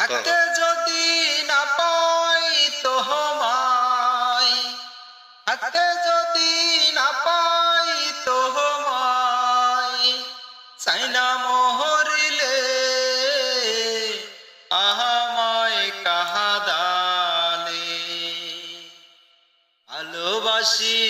থাকতে যদি না পাই তোহমায় থাকতে যদি না পাই তোহমায় সাইনা মোহরিলে আহামায় কাহাদালে ভালোবাসি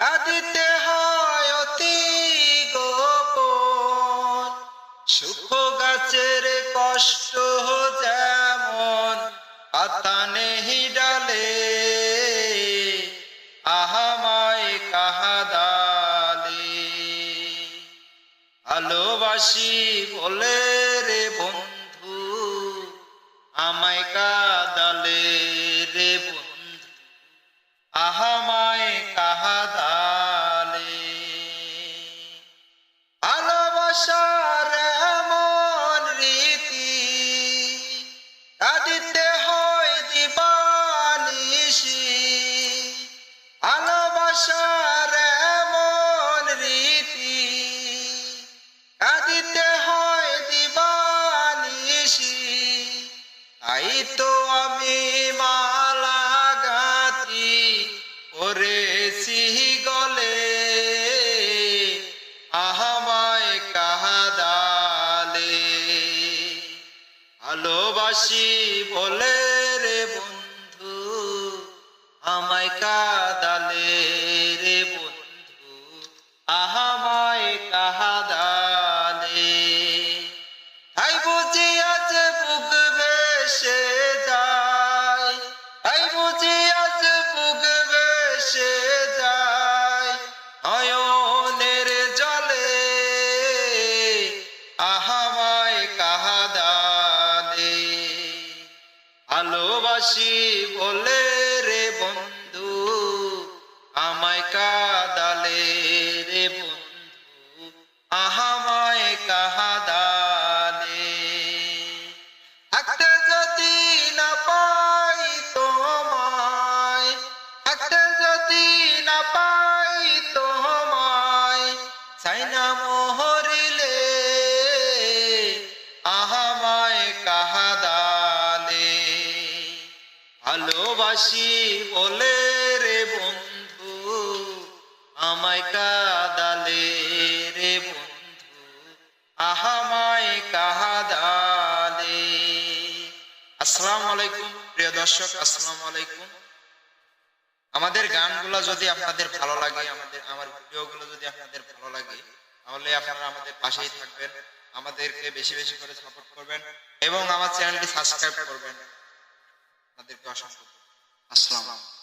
কাঁদিতে হয় অতি গোপন। সুখ গাছের কষ্ট যেমন নেহি ডালে। আহামায় কাহাদালে ভালোবাসি বলে রে বন্ধু, আমায় কাদালে রে বন্ধু। আহামায় তো আমি মালা গাতি করেছি গলে। আহামায় কাহাদালে। ভালোবাসি বলে বন্ধু, আমায় কাদালে রে বন্ধু। আহামায় কাহাদালে। ভালোবাসি বলে রে বন্ধু, আমায় কাদালে রে বন্ধু আহামায় কাহাদালে আসসালামু আলাইকুম, প্রিয় দর্শক, আসসালামু আলাইকুম। আমাদের গানগুলো যদি আপনাদের ভালো লাগে, আমাদের আমার ভিডিওগুলো যদি আপনাদের ভালো লাগে, তাহলে আপনারা আমাদের পাশেই থাকবেন, আমাদেরকে বেশি বেশি করে সাপোর্ট করবেন এবং আমার চ্যানেলটি সাবস্ক্রাইব করবেন। আপনাদেরকে অসংখ্য ধন্যবাদ। আসসালামু আলাইকুম